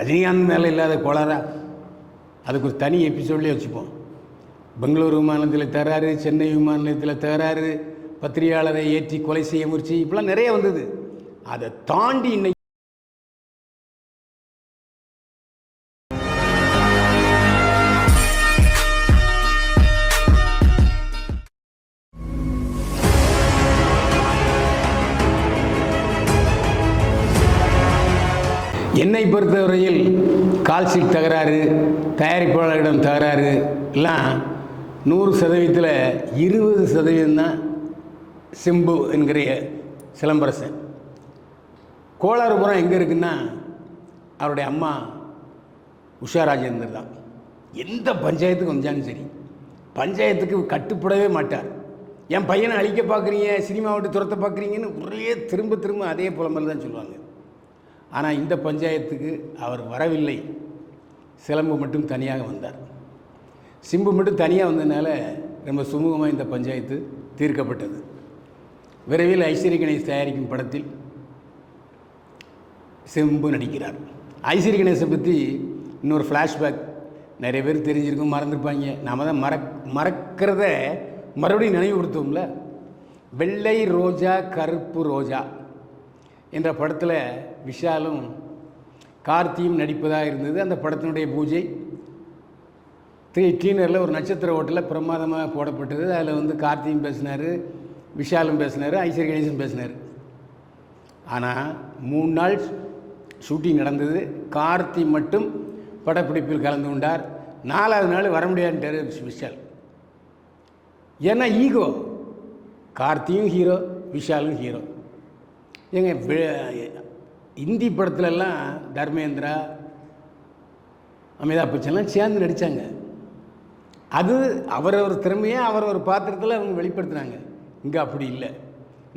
ரஜினிகாந்த் மேலே இல்லாத கோளாரா அதுக்கு ஒரு தனி எபிசோட்லேயே வச்சுப்போம். பெங்களூர் விமானத்தில் தகராறு சென்னை விமான நிலையத்தில் தகராறு பத்திரிகையாளரை ஏற்றி கொலை செய்ய முயற்சி இப்படிலாம் நிறைய வந்தது. அதை தாண்டி இன்னைக்கு என்னை பொறுத்தவரையில் கால்ஷீட் தகராறு தயாரிப்பாளரிடம் தகராறு எல்லாம் நூறு சதவீதத்தில் இருபது சதவீதம் தான் சிம்பு என்கிற சிலம்பரசன். கோளாறுபுரம் எங்கே இருக்குன்னா அவருடைய அம்மா உஷா ராஜேந்தர் தான். எந்த பஞ்சாயத்துக்கு வந்தாலும் சரி பஞ்சாயத்துக்கு கட்டுப்படவே மாட்டார். என் பையனை அழிக்க பார்க்குறீங்க சினிமா விட்டு துரத்த பார்க்குறீங்கன்னு ஒரே திரும்ப திரும்ப அதே புலம்பல் தான் சொல்லுவாங்க. ஆனால் இந்த பஞ்சாயத்துக்கு அவர் வரவில்லை. சிலம்பு மட்டும் தனியாக வந்தார். சிம்பு மட்டும் தனியாக வந்ததுனால ரொம்ப சுமூகமாக இந்த பஞ்சாயத்து தீர்க்கப்பட்டது. விரைவில் ஐஸ்வர்ய கணேஷ் தயாரிக்கும் படத்தில் சிம்பு நடிக்கிறார். ஐஸ்வர்ய கணேசை பற்றி இன்னொரு ஃப்ளாஷ்பேக் நிறைய பேர் தெரிஞ்சிருக்கும் மறந்துருப்பாங்க. நாம் தான் மறக் மறக்கிறத மறுபடியும் நினைவுபடுத்துவோம்ல? வெள்ளை ரோஜா கருப்பு ரோஜா. என்ற படத்தில் விஷாலும் கார்த்தியும் நடிப்பதாக இருந்தது. அந்த படத்தினுடைய பூஜை த்ரீ டீனரில் ஒரு நட்சத்திர ஹோட்டலில் பிரமாதமாக போடப்பட்டது. அதில் வந்து கார்த்தியும் பேசினார் விஷாலும் பேசினார் ஐஸ்வர் கணேசன் பேசினார். ஆனால் மூணு நாள் ஷூட்டிங் நடந்தது. கார்த்தி மட்டும் படப்பிடிப்பில் கலந்து கொண்டார். நாலாவது நாள் வர முடியாதுன்ட்டார் விஷால். ஏன்னா ஈகோ. கார்த்தியும் ஹீரோ விஷாலும் ஹீரோ. ஏங்க இந்தி படத்துலலாம் தர்மேந்திரா அமிதாப் பச்சன்லாம் சேர்ந்து நடித்தாங்க அது அவரவர் திறமையை அவரவர் பாத்திரத்தில் அவங்க வெளிப்படுத்துனாங்க. இங்கே அப்படி இல்லை.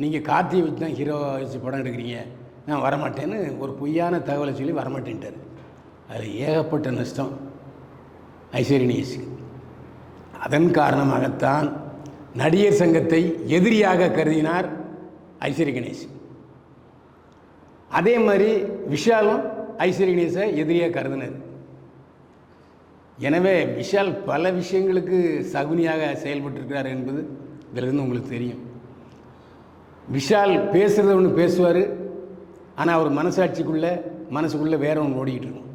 நீங்கள் கார்த்தியை வச்சு தான் ஹீரோ வச்சு படம் எடுக்கிறீங்க. நான் வரமாட்டேன்னு ஒரு பொய்யான தகவலை சொல்லி வரமாட்டேன்ட்டார். அதில் ஏகப்பட்ட நஷ்டம். ஐஸ்வர்ய கணேஷுக்கு அதன் காரணமாகத்தான் நடிகர் சங்கத்தை எதிரியாக கருதினார் ஐஸ்வர்ய கணேஷ் அதே மாதிரி விஷாலும் ஐஸ்வர்ய கணேசை எதிரியாக கருதினார் எனவே விஷால் பல விஷயங்களுக்கு சகுனியாக செயல்பட்டிருக்கிறார் என்பது இதிலிருந்து உங்களுக்கு தெரியும். விஷால் பேசுகிறத ஒன்று பேசுவார் ஆனால் அவர் மனசாட்சிக்குள்ளே மனசுக்குள்ளே வேற ஒன்று ஓடிக்கிட்டு இருக்கும்.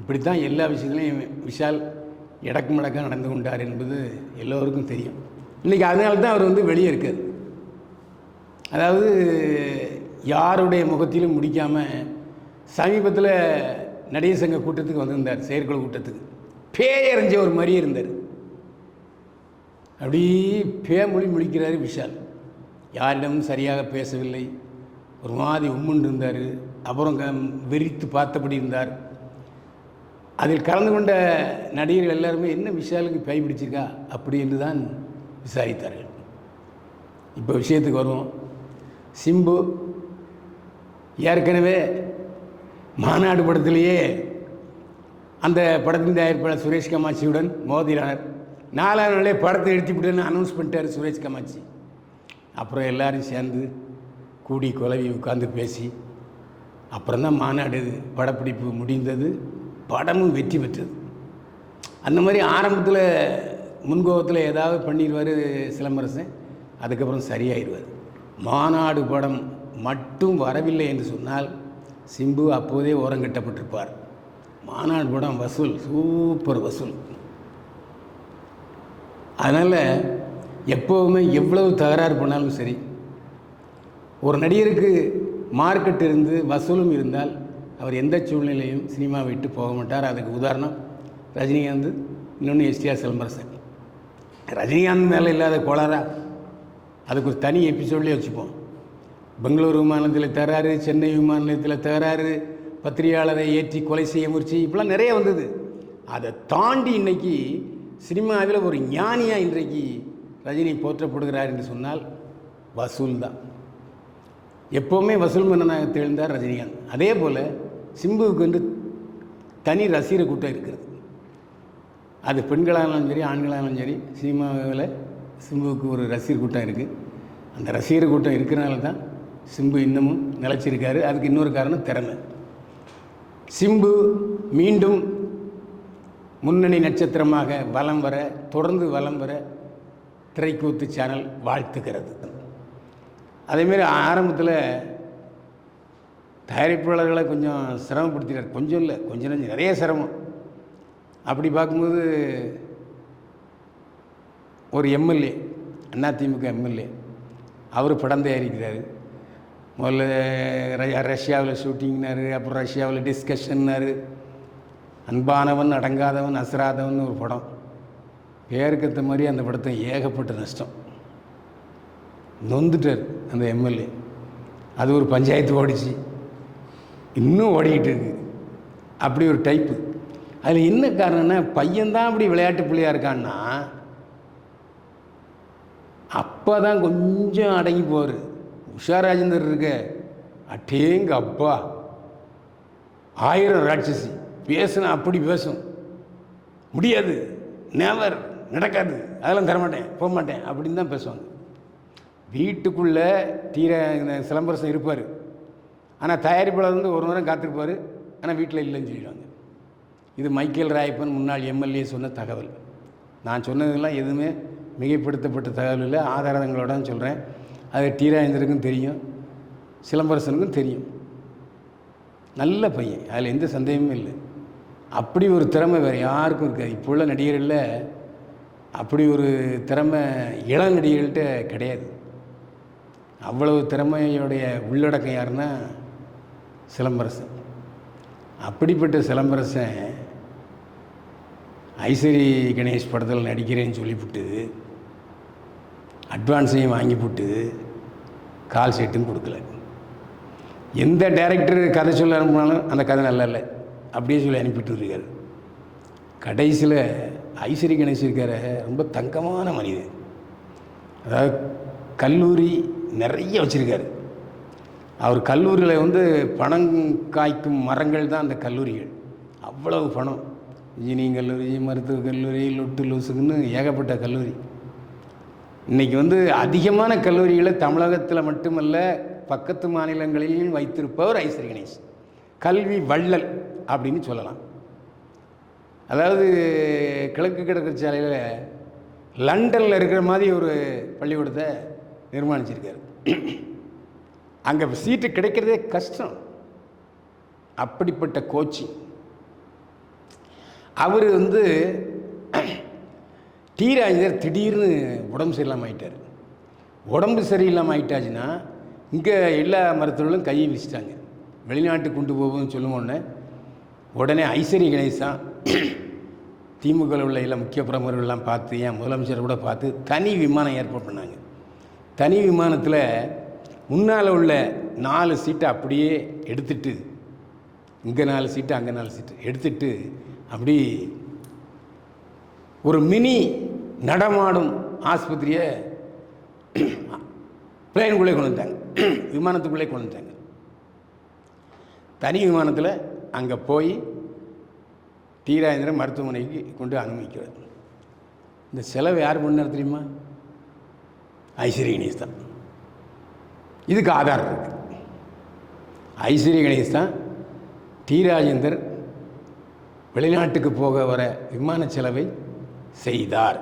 இப்படி தான் எல்லா விஷயங்களையும் விஷால் இடக்கு மடக்காக நடந்து கொண்டார் என்பது எல்லோருக்கும் தெரியும். இன்றைக்கி அதனால தான் அவர் வந்து வெளியே இருக்கார். அதாவது யாருடைய முகத்திலும் முடிக்காமல் சமீபத்தில் நடிகர் சங்க கூட்டத்துக்கு வந்திருந்தார் செயற்குழு கூட்டத்துக்கு. பேயறிஞ்ச ஒரு மாதிரியே இருந்தார். அப்படி பேமொழி முழிக்கிறாரு விஷால். யாரிடமும் சரியாக பேசவில்லை. ஒரு மாதிரி உம்முன்னு இருந்தார். அப்புறம் க வெறித்து பார்த்தபடி இருந்தார். அதில் கலந்து கொண்ட நடிகர்கள் எல்லாருமே என்ன விஷாலுக்கு பை பிடிச்சிருக்கா? அப்படி என்று தான் விசாரித்தார்கள். இப்போ விஷயத்துக்கு வருவோம். சிம்பு ஏற்கனவே மாநாடு படத்திலேயே அந்த படத்தின் தயாரிப்பாளர் சுரேஷ் கமாட்சியுடன் மோதினார் நாலாவது நாளே படத்தை எடுத்துவிட்டுன்னு அனௌன்ஸ் பண்ணிட்டார் சுரேஷ் கமாட்சி. அப்புறம் எல்லாரும் சேர்ந்து கூடி குலவி உட்காந்து பேசி அப்புறம் தான் மாநாடு படப்பிடிப்பு முடிந்தது. படமும் வெற்றி பெற்றது. அந்த மாதிரி ஆரம்பத்தில் முன்கோபத்தில் ஏதாவது பண்ணிடுவார் சிலம்பரசன் அதுக்கப்புறம் சரியாயிடுவார். மாநாடு படம் மட்டும் வரவில்லை என்று சொன்னால் சிம்பு அப்போதே ஓரங்கட்டப்பட்டிருப்பார் மாநாடு படம் வசூல் சூப்பர் வசூல். அதனால் எப்போவுமே எவ்வளவு தகராறு பண்ணாலும் சரி ஒரு நடிகருக்கு மார்க்கெட் இருந்து வசூலும் இருந்தால் அவர் எந்த சூழ்நிலையும் சினிமா விட்டு போக மாட்டார். அதுக்கு உதாரணம் ரஜினிகாந்த் இன்னொன்று எஸ்டிஆர் சிலம்பரசன் ரஜினிகாந்த் மேலே இல்லாத கோளாரா அதுக்கு ஒரு தனி எபிசோட்லேயே வச்சுப்போம். பெங்களூர் விமானத்தில் தகராறு சென்னை விமான நிலையத்தில் தகராறு பத்திரிகையாளரை ஏற்றி கொலை செய்ய முயற்சி இப்படிலாம் நிறைய வந்தது. அதை தாண்டி இன்னைக்கு சினிமாவில் ஒரு ஞானியாக இன்றைக்கு ரஜினி போற்றப்படுகிறார் என்று சொன்னால் வசூல் தான். எப்போவுமே வசூல் மன்னனாக திகழ்ந்தார் ரஜினிகாந்த். அதே போல் சிம்புவுக்கு வந்து தனி ரசிகர் கூட்டம் இருக்கிறது. அது பெண்களானாலும் சரி ஆண்களானாலும் சரி சினிமாவில் சிம்புவுக்கு ஒரு ரசிகர் கூட்டம் இருக்குது அந்த ரசிகர் கூட்டம் இருக்கிறனால தான் சிம்பு இன்னமும் நிலச்சிருக்காரு. அதுக்கு இன்னொரு காரணம் திறமை. சிம்பு மீண்டும் முன்னணி நட்சத்திரமாக வலம் வர தொடர்ந்து வலம் வர திரைக்கூத்து சேனல் வாழ்த்துகிறது. அதேமாரி ஆரம்பத்தில் தயாரிப்பாளர்களை கொஞ்சம் சிரமப்படுத்தினார் கொஞ்சம் இல்லை கொஞ்சம் கொஞ்சம் நிறைய சிரமம். அப்படி பார்க்கும்போது ஒரு எம்எல்ஏ அதிமுக எம்எல்ஏ அவர் படம் தயாரிக்கிறார். முதல்ல ரஷ்யாவில் ஷூட்டிங்னாரு அப்புறம் ரஷ்யாவில் டிஸ்கஷன்னாரு அன்பானவன் அடங்காதவன் அசராதவன் ஒரு படம். பேருக்கேற்ற மாதிரி அந்த படத்தை ஏகப்பட்ட நஷ்டம். நொந்துட்டார் அந்த எம்எல்ஏ அது ஒரு பஞ்சாயத்து ஓடிச்சு. இன்னும் ஓடிக்கிட்டு இருக்கு. அப்படி ஒரு டைப்பு அதில் என்ன காரணம்னா பையன்தான் அப்படி விளையாட்டு பிள்ளையாக இருக்கான்னா அப்போ தான் கொஞ்சம் அடங்கி போவார். உஷா ராஜேந்தர் இருக்க. அட்டேங்க அப்பா. ஆயிரம் ராட்சசி. பேசுனா அப்படி பேசும். முடியாது. நேவர் நடக்காது. அதெல்லாம் தரமாட்டேன். போக மாட்டேன் அப்படின்னு தான் பேசுவாங்க. வீட்டுக்குள்ளே தீர இந்த சிலம்பரசம் இருப்பார். ஆனால் தயாரிப்பாளர் வந்து ஒரு நேரம் காத்திருப்பார். ஆனால் வீட்டில் இல்லைன்னு சொல்லிடுவாங்க. இது மைக்கேல் ராயப்பன் முன்னாள் எம்எல்ஏ சொன்ன தகவல். நான் சொன்னதெல்லாம் எதுவுமே மிகைப்படுத்தப்பட்ட தகவல் இல்லை. ஆதாரங்களோட சொல்கிறேன் அது டி தெரியும் சிலம்பரசனுக்கும் தெரியும். நல்ல பையன் அதில் எந்த சந்தேகமும் இல்லை. அப்படி ஒரு திறமை வேறு யாருக்கும் இருக்காது. இப்போ உள்ள நடிகர்களில் அப்படி ஒரு திறமை இளம் நடிகர்கள்ட்ட கிடையாது. அவ்வளவு திறமையுடைய உள்ளடக்கம் யாருன்னா சிலம்பரசன். அப்படிப்பட்ட சிலம்பரசன் ஐஸ்வரி கணேஷ் படத்தில் நடிக்கிறேன்னு சொல்லிவிட்டு அட்வான்ஸையும் வாங்கி போட்டு கால் ஷீட்டும் கொடுக்கல. எந்த டைரக்டர் கதை சொல்ல அனுப்பினாலும் அந்த கதை நல்லா இல்லை. அப்படியே சொல்லி அனுப்பிட்டு இருக்காரு. கடைசியில் ஐஸ்வரி கணேஷ் இருக்கார. ரொம்ப தங்கமான மனிதன் அதாவது கல்லூரி நிறைய வச்சுருக்காரு. அவர் கல்லூரியில் வந்து பணம் காய்க்கும் மரங்கள் தான் அந்த கல்லூரிகள். அவ்வளவு பணம். இன்ஜினியரிங் கல்லூரி மருத்துவக் கல்லூரி லொட்டு லூசுக்குன்னு ஏகப்பட்ட கல்லூரி. இன்றைக்கி வந்து அதிகமான கல்லூரிகளை தமிழகத்தில் மட்டுமல்ல பக்கத்து மாநிலங்களிலும் வைத்திருப்பவர் ஐஸ்வரி கணேஷ். கல்வி வள்ளல் அப்படின்னு சொல்லலாம். அதாவது கிழக்கு கிழக்கு சாலையில் லண்டனில் இருக்கிற மாதிரி ஒரு பள்ளிக்கூடத்தை நிர்மாணிச்சிருக்காரு. அங்கே சீட்டு கிடைக்கிறதே கஷ்டம். அப்படிப்பட்ட கோச்சிங் அவர் வந்து டி ராஜேந்தர் திடீர்னு உடம்பு சரியில்லாமல் ஆயிட்டார். உடம்பு சரியில்லாமல் ஆயிட்டாச்சுன்னா இங்கே எல்லா மருத்துவர்களும் கையை வீசிட்டாங்க. வெளிநாட்டுக்கு கொண்டு போகும்னு சொல்லும் உடனே உடனே ஐஸ்வர்ய கணேஷ் தான் திமுகவில் உள்ள எல்லா முக்கிய பிரமுகர்கள்லாம் பார்த்து ஏன் முதலமைச்சர் கூட பார்த்து தனி விமானம் ஏற்பாடு பண்ணாங்க. தனி விமானத்தில் முன்னால் உள்ள நாலு சீட்டை அப்படியே எடுத்துட்டு இங்கே நாலு சீட்டு அங்கே நாலு சீட்டு எடுத்துட்டு அப்படி ஒரு மினி நடமாடும் ஆஸ்பத்திரியை பிளேனுக்குள்ளே கொண்டு வந்தாங்க விமானத்துக்குள்ளே கொண்டு வந்தாங்க தனி விமானத்தில் அங்கே போய் தீராந்திரன் மருத்துவமனைக்கு கொண்டு அனுமதிக்கிறது. இந்த செலவு யார் பண்ணார் தெரியுமா? ஐஸ்வர்ய கணேஷ் தான். இதுக்கு ஆதாரம் இருக்குது ஐஸ்வர்ய கணேஷ் தான் டி ராஜேந்தர் வெளிநாட்டுக்கு போக வர விமான செலவை செய்தார்.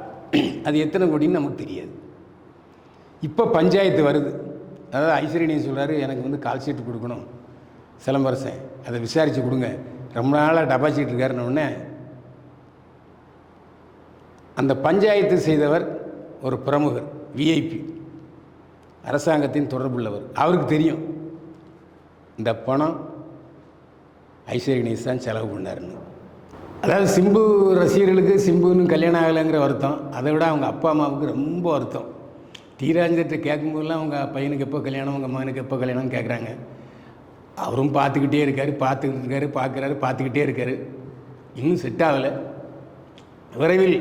அது எத்தனை கோடின்னு நமக்கு தெரியாது. இப்போ பஞ்சாயத்து வருது. அதாவது ஐஸ்வர்யனி சொல்கிறாரு எனக்கு வந்து கால் சீட்டு கொடுக்கணும். சிலம்பரசன் அதை விசாரித்து கொடுங்க. ரொம்ப நாளாக டெபாசிட் இருக்காருன்ன அந்த பஞ்சாயத்து செய்தவர் ஒரு பிரமுகர் விஐபி அரசாங்கத்தின் தொடர்புள்ளவர். அவருக்கு தெரியும். இந்த பணம் ஐஸ்வர்ய கணேஷ் தான் செலவு பண்ணாருன்னு. அதாவது சிம்பு ரசிகர்களுக்கு சிம்புன்னு கல்யாணம் ஆகலைங்கிற வருத்தம். அதை விட அவங்க அப்பா அம்மாவுக்கு ரொம்ப வருத்தம். தீராஞ்சத்தை கேட்கும்போதெல்லாம் அவங்க பையனுக்கு எப்போ கல்யாணம் அவங்க மகனுக்கு எப்போ கல்யாணம்னு கேட்குறாங்க. அவரும் பார்த்துக்கிட்டே இருக்கார் பார்த்துக்கிட்டு இருக்காரு பார்க்குறாரு பார்த்துக்கிட்டே இருக்கார். இன்னும் செட் ஆகலை. விரைவில்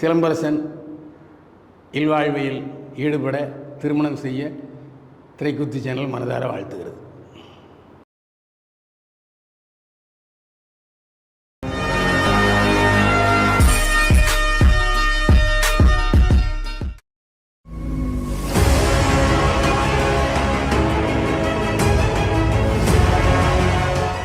சிலம்பரசன் இல்வாழ்வையில் ஈடுபட திருமணம் செய்ய திரைக்குத்து சேனல் மனதார வாழ்த்துகிறது.